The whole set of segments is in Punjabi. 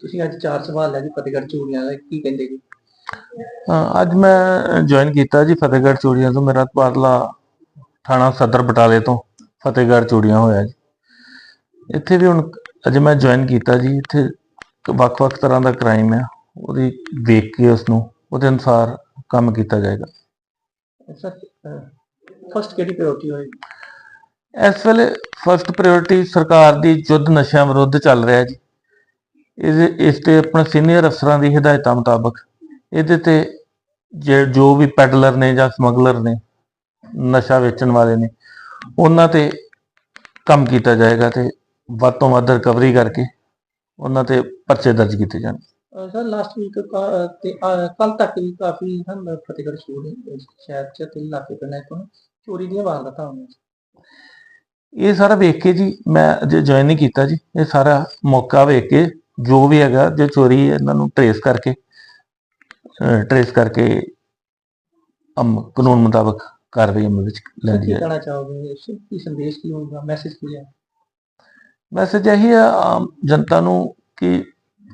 ਤੁਸੀਂ ਅੱਜ ਚਾਰ ਸਵਾਲ ਲੈ ਜੀ ਫਤਿਹਗੜ੍ਹ ਚੂੜੀਆਂ ਦਾ ਕੀ ਕਹਿੰਦੇ ਜੀ? ਹਾਂ, ਅੱਜ ਮੈਂ ਜੁਆਇਨ ਕੀਤਾ ਜੀ ਫਤਿਹਗੜ੍ਹ ਚੂੜੀਆਂ ਤੋਂ ਮੇਰਾ ਤਬਾਦਲਾ ਥਾਣਾ ਸਦਰ ਬਟਾਲੇ ਤੋਂ ਫਤਿਹਗੜ੍ਹ ਚੂੜੀਆਂ ਹੋਇਆ ਜੀ। ਇੱਥੇ ਵੀ ਹੁਣ ਅਜੇ ਮੈਂ ਜੁਆਇਨ ਕੀਤਾ ਜੀ ਇੱਥੇ ਵੱਖ-ਵੱਖ ਤਰ੍ਹਾਂ ਦਾ ਕ੍ਰਾਈਮ ਹੈ ਉਹਦੀ ਵੇਖ ਕੇ ਉਸ ਨੂੰ ਉਹਦੇ ਅਨੁਸਾਰ ਕੰਮ ਕੀਤਾ ਜਾਏਗਾ। ਸਰ ਫਸਟ ਕਿਹੜੀ ਪ੍ਰਾਇੋਰਟੀ ਹੋਏਗੀ ਇਸ ਵੇਲੇ ਫਸਟ ਪ੍ਰਾਇੋਰਟੀ ਸਰਕਾਰ ਦੀ ਯੁੱਧ ਨਸ਼ਿਆਂ ਵਿਰੁੱਧ ਚੱਲ ਰਿਹਾ ਜੀ। ਇਹਦੇ ਇਸ ਤੇ ਆਪਣੇ ਸੀਨੀਅਰ ਅਫਸਰਾਂ ਦੀ ਹਦਾਇਤਾਂ ਮੁਤਾਬਕ ਇਹਦੇ ਤੇ ਜੇ ਜੋ ਵੀ ਪੈਡਲਰ ਨੇ ਜਾਂ ਸਮਗਲਰ ਨੇ ਨਸ਼ਾ ਵੇਚਣ ਵਾਲੇ ਨੇ ਉਹਨਾਂ ਤੇ ਕੰਮ ਕੀਤਾ ਜਾਏਗਾ ਤੇ ਵੱਧ ਤੋਂ ਵੱਧ ਰਿਕਵਰੀ ਕਰਕੇ ਉਹਨਾਂ ਤੇ ਪਰਚੇ ਦਰਜ ਕੀਤੇ ਜਾਣ ਸਰ ਲਾਸਟ ਵੀਕ ਤੇ ਕੱਲ ਤੱਕ ਵੀ ਕਾਫੀ ਹਨ ਫਤਿਹਗੜ੍ਹ ਚੂੜੀ ਸ਼ਹਿਰ ਚ ਤੇ ਇਲਾਕੇ ਪਿੰਡਾਂ ਤੋਂ ਚੋਰੀ ਦੀਆਂ ਵਾਰਦਾਤਾਂ ਹੋਈਆਂ ਇਹ ਸਾਰਾ ਵੇਖ ਕੇ ਜੀ ਮੈਂ ਅਜੇ ਜੁਆਇਨ ਨਹੀਂ ਕੀਤਾ ਜੀ ਇਹ ਸਾਰਾ ਮੌਕਾ ਵੇਖ ਕੇ ਜੋ ਵੀ ਹੈਗਾ ਜੇ ਚੋਰੀ ਹੈ ਇਹਨਾਂ ਨੂੰ ਟਰੇਸ ਕਰਕੇ ਟਰੇਸ ਕਰਕੇ ਅਮ ਕਾਨੂੰਨ ਮੁਤਾਬਕ ਕਾਰਵਾਈ ਅਮਲ ਵਿੱਚ ਲੈਂਦੀ ਹੈ। ਕਹਿਣਾ ਚਾਹੋਗੇ? ਇਸ- ਕੀ ਸੰਦੇਸ਼ ਕੀ ਹੋਊਗਾ? ਮੈਸੇਜ ਕੀ ਹੈ? ਮੈਸੇਜ ਇਹੀ ਹੈ ਆਮ ਜਨਤਾ ਨੂੰ ਕਿ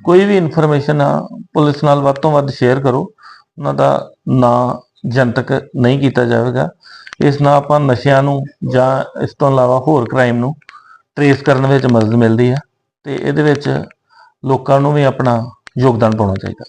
ਕੋਈ ਵੀ ਇਨਫੋਰਮੇਸ਼ਨ ਆ ਪੁਲਿਸ ਨਾਲ ਵੱਧ ਤੋਂ ਵੱਧ ਸ਼ੇਅਰ ਕਰੋ। ਉਹਨਾਂ ਦਾ ਨਾਂ ਜਨਤਕ ਨਹੀਂ ਕੀਤਾ ਜਾਵੇਗਾ। ਇਸ ਨਾਲ ਆਪਾਂ ਨਸ਼ਿਆਂ ਨੂੰ ਜਾਂ ਇਸ ਤੋਂ ਇਲਾਵਾ ਹੋਰ ਕ੍ਰਾਈਮ ਨੂੰ ਟਰੇਸ ਕਰਨ ਵਿੱਚ ਮਦਦ ਮਿਲਦੀ ਹੈ। ਤੇ ਇਹਦੇ ਵਿੱਚ ਲੋਕਾਂ ਨੂੰ ਵੀ ਆਪਣਾ ਯੋਗਦਾਨ ਪਾਉਣਾ ਚਾਹੀਦਾ।